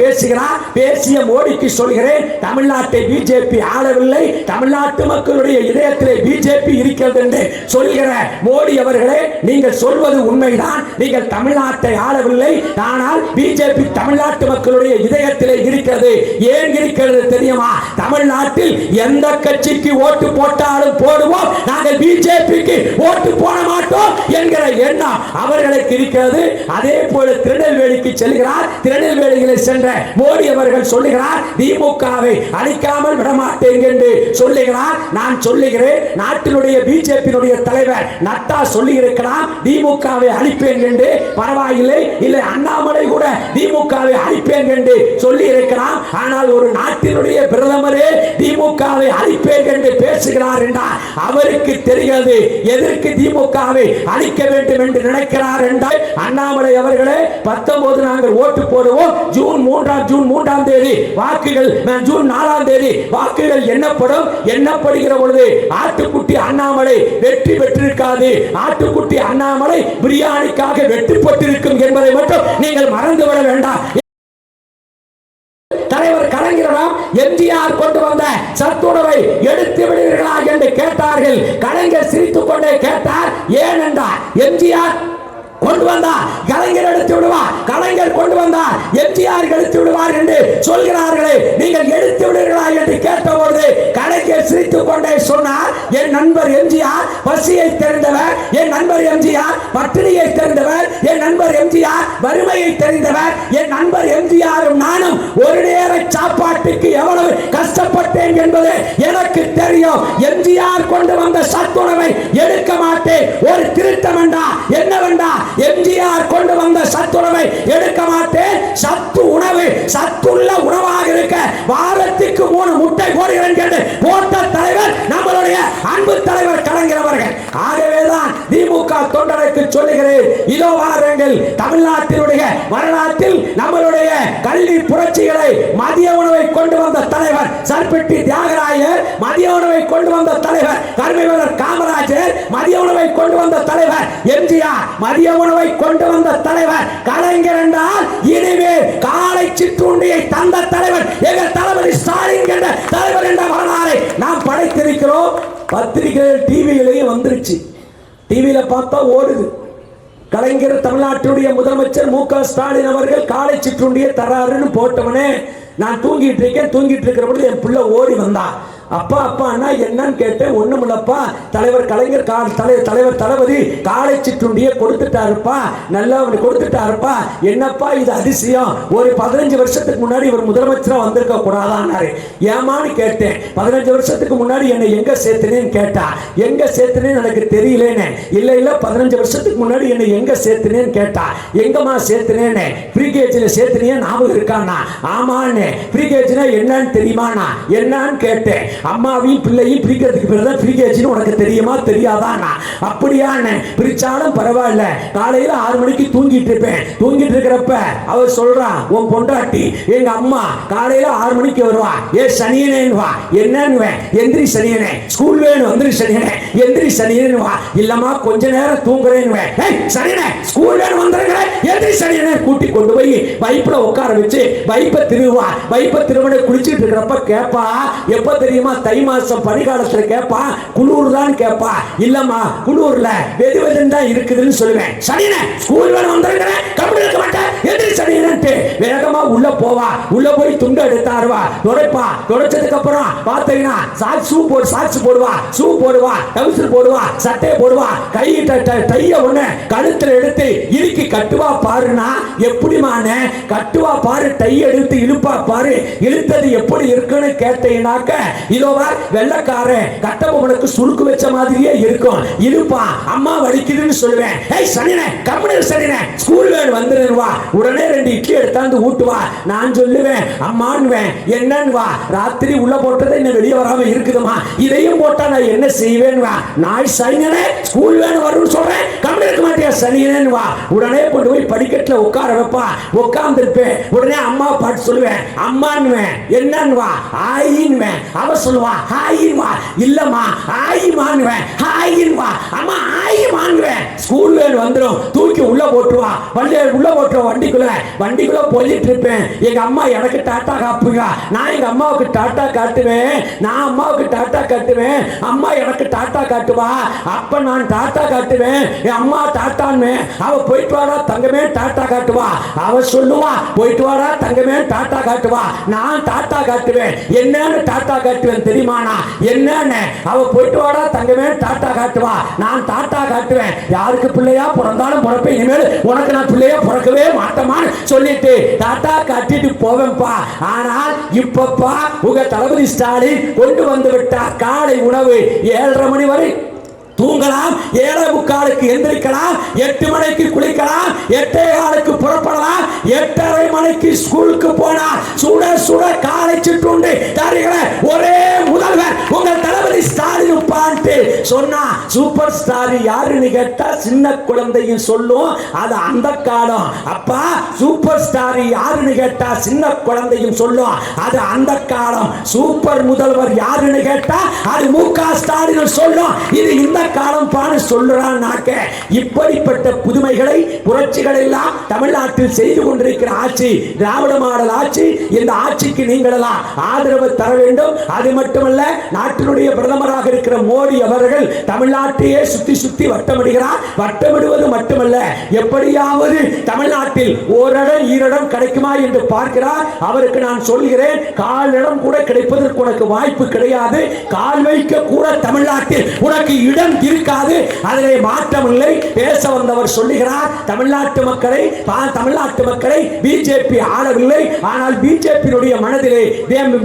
பேசுகிறார். பேசிய மோடிக்கு சொல்கிறேன் தமிழ்நாட்டை பிஜேபி ஆளவில்லை தமிழ்நாட்டு மக்களுடைய இதயத்திலே பிஜேபி இருக்கிறது என்று சொல்கிற மோடி அவர்களே நீங்கள் சொல்வது உண்மைதான் நீங்கள் தமிழ்நாட்டை ஆளவில்லை ஆனால் பிஜேபி தமிழ்நாட்டு மக்களுடைய இதயத்திலே இருக்கிறது. ஏன் இருக்கிறது தெரியுமா? தமிழ்நாட்டில் எந்த கட்சிக்கு ஓட்டு போட்டாலும் போடுவோம் நாங்கள் பிஜேபிக்கு ஓட்டு போட மாட்டோம் என்கிற எண்ணம் அவர்களுக்கு இருக்கிறது. அதே போல திருநெல்வேலிக்கு செல்கிறார் திருநெல்வேலியிலே சென்ற மோடி அவர்கள் சொல்லுகிறார் திமுகவை அழிக்காமல் விடமாட்டேன் என்று சொல்லுகிறார். நான் சொல்லுகிறேன் நாட்டினுடைய பிஜேபியினுடைய தலைவர் நட்டா சொல்லி இருக்கிறார் திமுகவை அழிப்பேன் என்று. பரவாயில்லை இல்லை அண்ணாமலை கூட திமுகவை அழிப்பேன் என்று சொல்லி இருக்கிறார் ஆனால் ஒரு நாட்டினுடைய பிரதமரே திமுகவை அழிப்பேன் என்று பேசுகிறார் என்றால் அவருக்கு தெரியாது. எதற்கு திமுகவை அழிக்க வேண்டும் என்று நினைக்கிறார் என்றால் அண்ணாமலை அவர்களே பத்தொன்பது நாங்கள் ஓட்டு போடுவோம். ஜூன் மூன்றாம் ஜூன் மூன்றாம் தேதி வாக்குகள் ஜூன் நாலாம் தேதி வாக்குகள் எண்ணப்படும். எண்ணப்படுகிற பொழுது ஆட்டுக்குட்டி அண்ணாமலை வெற்றி பெற்றிருக்காது. ஆட்டுக்குட்டி அண்ணாமலை பிரியாணிக்காக வெற்றி பெற்றிருக்கும் என்பதை மட்டும் நீங்கள் மறந்துவிட வேண்டாம் தலைவர் கலைஞரிடம் எம்ஜிஆர் கொண்டு வந்த சத்துணவை எடுத்து விடுவீர்களா என்று கேட்டார்கள். கலைஞர் சிரித்துக் கொண்டே கேட்டார் ஏன் என்றார் எம்ஜிஆர் கொண்டு வந்தார் கலைஞர் எடுத்து விடுவார் கலைஞர் கொண்டு வந்தார் எம்ஜிஆர் எடுத்து விடுவார் என்று சொல்கிறார்களே. நீங்கள் எடுத்து விடுவீர்களா என்று கேட்டபோது கலைஞர் சிரித்துக் கொண்டே சொன்னார் என் நண்பர் எம்ஜிஆர் பசியை தெரிந்தவர் என் நண்பர் எம்ஜிஆர் பட்டினியை தெரிந்தவர் என் நண்பர் எம்ஜிஆர் வறுமையை தெரிந்தவர் என் என்பது எனக்கு தெரியும் எம்ஜிஆர் கொண்டு வந்த சத்துணவை எடுக்க மாட்டேன். ஒரு திருத்தம் வேண்டா என்ன வேண்டா? எம்ஜிஆர் கொண்டு வந்த சத்துணவை எடுக்க மாட்டேன். சத்து உணவு சத்துள்ள உணவாக இருக்க வாரத்துக்கு மூணு முட்டை போடுகிறேன் கேட்டு போட்ட தலைவர் நம்மளுடைய அன்பு தலைவர் கலைஞர் ஆகவேதான் திமுக தொண்டருக்கு சொல்லுகிறேன் இதோ வாருங்கள் தமிழ்நாட்டினுடைய வரலாற்றில் நம்மளுடைய கல்வி புரட்சிகளை மதிய உணவை கொண்டு வந்த தலைவர் சர்பெட்டி தியாகராயர் மதிய உணவை கொண்டு வந்த தலைவர் கர்மவீரர் காமராஜர் மதிய உணவை கொண்டு வந்த தலைவர் எம்ஜிஆர் மதிய உணவை கொண்டு வந்த தலைவர் கலைஞர் என்றால் இனிமே காலை சிற்றுண்டியை தந்த தலைவர் எங்கள் தளபதி ஸ்டாலின் என்ற தலைவர் என்ற வரலாறை நாம் படைத்திருக்கிறோம். பத்திரிகைகள் டிவியிலேயே வந்துருச்சு. டிவியில பார்த்தா ஓடுது. கலைஞர் தமிழ்நாட்டுடைய முதலமைச்சர் மு க ஸ்டாலின் அவர்கள் காலை சிற்றுண்டியை தராருன்னு போட்டவனே நான் தூங்கிட்டு இருக்கேன் தூங்கிட்டு இருக்கிற பொழுது என் பிள்ளை ஓடி வந்தான் அப்பா அப்பா அண்ணா என்னன்னு கேட்டேன். ஒண்ணுமில்லப்பா. தலைவர் கலைஞர் கா தலைவர் தலைவர் தளபதி காலை சிற்றுண்டியை கொடுத்துட்டாருப்பா. நல்லா அவனுக்கு கொடுத்துட்டாருப்பா. என்னப்பா இது அதிசயம்? ஒரு பதினஞ்சு வருஷத்துக்கு முன்னாடி இவர் முதலமைச்சராக வந்திருக்க கூடாதான்னாரு. ஏமான்னு கேட்டேன். பதினஞ்சு வருஷத்துக்கு முன்னாடி என்னை எங்கே சேர்த்துனேன்னு கேட்டா. எங்கே சேர்த்துனேன்னு எனக்கு தெரியலேன்னு. இல்லை இல்லை பதினஞ்சு வருஷத்துக்கு முன்னாடி என்னை எங்கே சேர்த்துனேன்னு கேட்டா. எங்கம்மா சேர்த்துனேன்னு? ப்ரீகேஜில் சேர்த்துனே ஞாபகம் இருக்கானா ஆமான்னு ப்ரீகேஜ்னா என்னன்னு தெரியுமாண்ணா? என்னன்னு கேட்டேன். அம்மாவையும் பிள்ளையும் பிரிக்கிறதுக்கு பிறகு தான் உனக்கு தெரியுமா? தெரியாதாண்ணா அப்படியாண்ணே. பிரிச்சாலும் பரவாயில்ல. காலையில ஆறு மணிக்கு தூங்கிட்டு இருப்பேன். தூங்கிட்டு இருக்கிறப்ப அவர் சொல்றா உன் பொண்டாட்டி எங்க அம்மா காலையில ஆறு மணிக்கு வருவா. ஏ சனியனேன்னு வா. என்னன்னு எந்திரி சனியனே. ஸ்கூல் வேணும். எந்திரி சனியனே. எந்திரி சனியனேன்னு வா. இல்லம்மா கொஞ்ச நேரம் தூங்குறேன்னு சனியனே ஸ்கூல் வேணும் வந்துருங்க. எந்திரி சனியனே. கூட்டி கொண்டு போய் பைப்ல உட்கார வச்சு பைப்பை திருவா பைப்பை திருவனை குளிச்சுட்டு இருக்கிறப்ப கேப்பா எப்ப தெரியுமா? தை மாசம் பனிகாலத்துல கேட்பா குளூர் தான் கேட்பா இல்லம்மா குளூர்ல வெது வெதுன்னு தான் இருக்குதுன்னு சொல்லுவேன். சனியனே ஸ்கூல் வேணும் வந்துருங்க கம்பெனி இருக்க மாட்டேன். எதிரி சனியனன்ட்டு. வேகமா உள்ள போவா. உள்ள போய் துண்டு எடுத்தாருவா துடைப்பா. துடைச்சதுக்கு அப்புறம் பாத்தீங்கன்னா சாக்ஸ் ஷூ போடு சாக்ஸ் போடுவா. ஷூ போடுவா. டவுசர் போடுவா. சட்டை போடுவா. கை டைய ஒண்ணு கழுத்துல எடுத்து இறுக்கி கட்டுவா பாருனா எப்படிமான கட்டுவா பாரு டை எடுத்து இழுப்பா பாரு. இழுத்தது எப்படி இருக்குன்னு கேட்டீங்கன்னாக்க இதோ வெள்ளக்காரன். கட்டபொம்மனுக்கு சுருக்கு வச்ச மாதிரியே இருக்கும். இருப்பா அம்மா வலிக்குதுன்னு சொல்லுவேன். ஏய் சனினே கம்பெனி சனினே ஸ்கூல் வேன் வந்துருவா உடனே ரெண்டு இட்லி எடுத்தாந்து ஊட்டுவா நான் சொல்லுவேன் அம்மான்வேன் என்னன்னு வா. ராத்திரி உள்ள போட்டதை என்ன வெளியே வராம இருக்குதுமா இதையும் போட்டா நான் என்ன செய்வேன் வா. நாய் சனினே ஸ்கூல் வேன் வரும்னு சொல்றேன். கம்பெனி வா? உடனே கொண்டு போய் படிக்கட்டுல உட்கார வைப்பா. உட்கார்ந்துருப்பேன். உடனே அம்மா பாட்டு சொல்லுவேன். அம்மான்னுவேன். என்னன்னு வா ஆயின்னுவேன். அவ சொல்லுவா ஹாயின்வா இல்லம்மா ஆயிமான்னுவேன் ஹாயின்வா அம்மா ஆயிமான்னுவேன் ஸ்கூல் வேன் வந்துடும் தூக்கி உள்ள போட்டுருவா வண்டி உள்ள போட்டுருவா. வண்டிக்குள்ள. வண்டிக்குள்ள போயிட்டு இருப்பேன் எங்க அம்மா எனக்கு டாட்டா காப்புங்க. நான் எங்க அம்மாவுக்கு டாட்டா காட்டுவேன். நான் அம்மாவுக்கு டாட்டா காட்டுவேன். அம்மா எனக்கு டாட்டா காட்டுவா. அப்ப நான் டாட்டா காட்டுவேன். என் அம்மா டாட்டா டாட்டான்னு அவ போயிட்டு வாடா தங்கமே டாட்டா காட்டுவா. அவ சொல்லுவா போயிட்டு வாடா தங்கமே டாட்டா காட்டுவா. நான் டாட்டா காட்டுவேன். என்னன்னு டாட்டா காட்டுவேன் தெரியுமானா என்னன்னு? அவ போயிட்டு வாடா தங்கமே டாட்டா காட்டுவா. நான் டாட்டா காட்டுவேன். யாருக்கு பிள்ளையா பிறந்தாலும் பிறப்பேன். இனிமேல் உனக்கு நான் பிள்ளையா பிறக்கவே மாட்டமான்னு சொல்லிட்டு டாட்டா காட்டிட்டு போவேன்ப்பா. ஆனால் இப்பப்பா உங்க தளபதி ஸ்டாலின் கொண்டு வந்து விட்டார். காலை உணவு ஏழரை மணி வரை தூங்கலாம் ஏழை முக்காலுக்கு எந்திரிக்கலாம் எட்டு மணிக்கு குளிக்கலாம் எட்டே காலுக்கு புறப்படலாம் எட்டரை மணிக்கு ஸ்கூலுக்கு போனா சுட சுட காலை சிற்றுண்டு தருகிற ஒரே முதல்வர் உங்கள் தளபதி ஸ்டாலின் உப்பான்ட்டு சொன்னா சூப்பர் ஸ்டார் யாருன்னு கேட்டா சின்ன குழந்தையும் சொல்லும். அது அந்த காலம். அப்பா சூப்பர் ஸ்டார் யாருன்னு கேட்டா சின்ன குழந்தையும் சொல்லும். அது அந்த காலம். சூப்பர் முதல்வர் யாருன்னு கேட்டா அது மு க ஸ்டாலின் சொல்லும். இது இந்த காலம் பான்னு சொல்றான் நாக்க. இப்படிப்பட்ட புதுமைகளை புரட்சிகள் எல்லாம் தமிழ்நாட்டில் செய்து கொண்டிருக்கிற ஆட்சி திராவிட மாடல் ஆட்சி இந்த ஆட்சிக்கு நீங்களெல்லாம் ஆதரவு தர வேண்டும். அது மட்டுமல்ல நாட்டினுடைய பிரதமராக இருக்கிற மோடி அவர்கள் தமிழ்நாட்டையே சுத்தி சுத்தி வட்டமிடுகிறார். வட்டமிடுவது மட்டுமல்ல எப்படியாவது தமிழ்நாட்டில் ஓரிடம் ஈரிடம் கிடைக்குமா என்று பார்க்கிறார். அவருக்கு நான் சொல்கிறேன் காலிடம் கூட கிடைப்பதற்கு உனக்கு வாய்ப்பு கிடையாது. கால் வைக்க கூட தமிழ்நாட்டில் உனக்கு இடம் இருக்காது. அதிலே மாற்றம் இல்லை. பேச வந்தவர் சொல்லுகிறார் தமிழ்நாட்டு மக்களை தமிழ்நாட்டு மக்களை பிஜேபி ஆளவில்லை. ஆனால் பிஜேபியினுடைய மனதிலே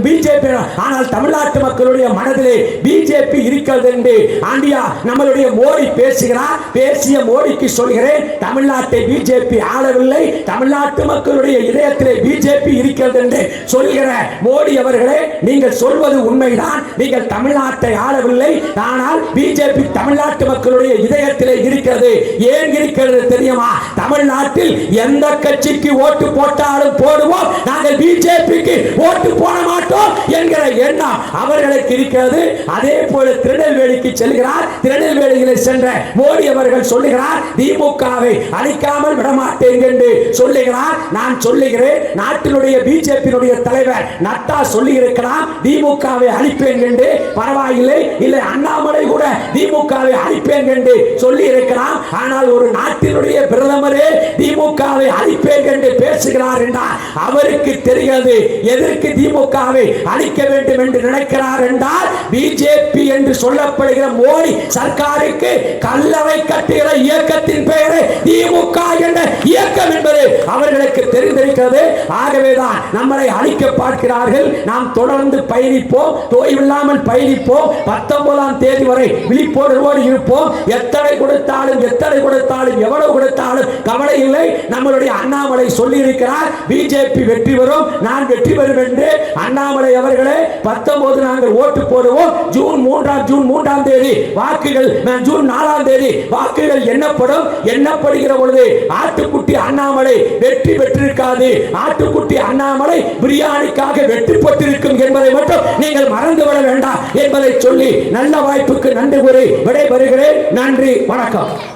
பிஜேபி ஆனால் தமிழ்நாட்டு மக்களுடைய மனதிலே பிஜேபி இருக்கிறது என்று ஆண்டியா நம்மளுடைய மோடி பேசுகிறார். பேசிய மோடிக்கு சொல்கிறேன் தமிழ்நாட்டை பிஜேபி ஆளவில்லை. தமிழ்நாட்டு மக்களுடைய இதயத்திலே பிஜேபி இருக்கிறது என்று சொல்கிற மோடி அவர்களே நீங்கள் சொல்வது உண்மைதான். நீங்கள் தமிழ்நாட்டை ஆளவில்லை. ஆனால் பிஜேபி தமிழ்நாட்டு மக்களுடைய இதயத்திலே இருக்கிறது. ஏன் இருக்கிறது தெரியுமா? தமிழ்நாட்டில் எந்த கட்சிக்கு ஓட்டு போட்டாலும் போடுவோம். நாங்கள் பிஜேபிக்கு ஓட்டு போட மாட்டோம் என்கிற எண்ணம் அவர்களுக்கு இருக்கிறது. அதே போல திருநெல்வேலிக்கு செல்கிறார். திருநெல்வேலியிலே சென்ற மோடி அவர்கள் சொல்லுகிறார் திமுகவை அழிக்காமல் விடமாட்டேன் என்று சொல்லுகிறார். நான் சொல்லுகிறேன் நாட்டினுடைய பிஜேபியினுடைய தலைவர் நட்டா சொல்லி இருக்கிறார் திமுகவை அழிப்பேன் என்று. பரவாயில்லை. இல்லை அண்ணாமலை கூட திமுக திமுகவை அழிப்பேன் என்று சொல்லி இருக்கிறார் ஆனால் ஒரு நாட்டினுடைய பிரதமரே திமுகவை அழிப்பேன் என்று பேசுகிறார் என்றால் அவருக்கு தெரிகிறது எதற்கு திமுகவை அழிக்க வேண்டும் என்று நினைக்கிறார் என்றால் பிஜேபி என்று சொல்லப்படுகிற மோடி சர்க்காருக்கு கல்லறை கட்டுகிற இயக்கத்தின் இருக்கிறது. ஆகவேதான் நம்மளை அழிக்க பார்க்கிறார்கள். நாம் தொடர்ந்து பயணிப்போம். தோய்வில்லாமல் பயணிப்போம். பத்தொன்பதாம் தேதி வரை விழிப்புணர்வோடு இருப்போம். எத்தனை கொடுத்தாலும் எத்தனை கொடுத்தாலும் எவ்வளவு கொடுத்தாலும் கவலை இல்லை. நம்மளுடைய அண்ணாமலை சொல்லி இருக்கிறார் பிஜேபி வெற்றி பெறும். நான் வெற்றி பெறும் என்று. அண்ணாமலை அவர்களே பத்தொன்பது நாங்கள் ஓட்டு போடுவோம். ஜூன் மூன்றாம் ஜூன் மூன்றாம் தேதி வாக்குகள் ஜூன் நாலாம் தேதி வாக்குகள் எண்ணப்படும். எண்ணப்படுகிற பொழுது ஆட்டுக்குட்டி அண்ணாமலை வெற்றி பெற்றிருக்காது. ஆட்டுக்குட்டி அண்ணாமலை பிரியாணிக்காக வெற்றி பெற்றிருக்கும் என்பதை மட்டும் நீங்கள் மறந்துவிட வேண்டாம் என்பதை சொல்லி நல்ல வாய்ப்புக்கு நன்றி கூறி விடைபெறுகிறேன். நன்றி வணக்கம்.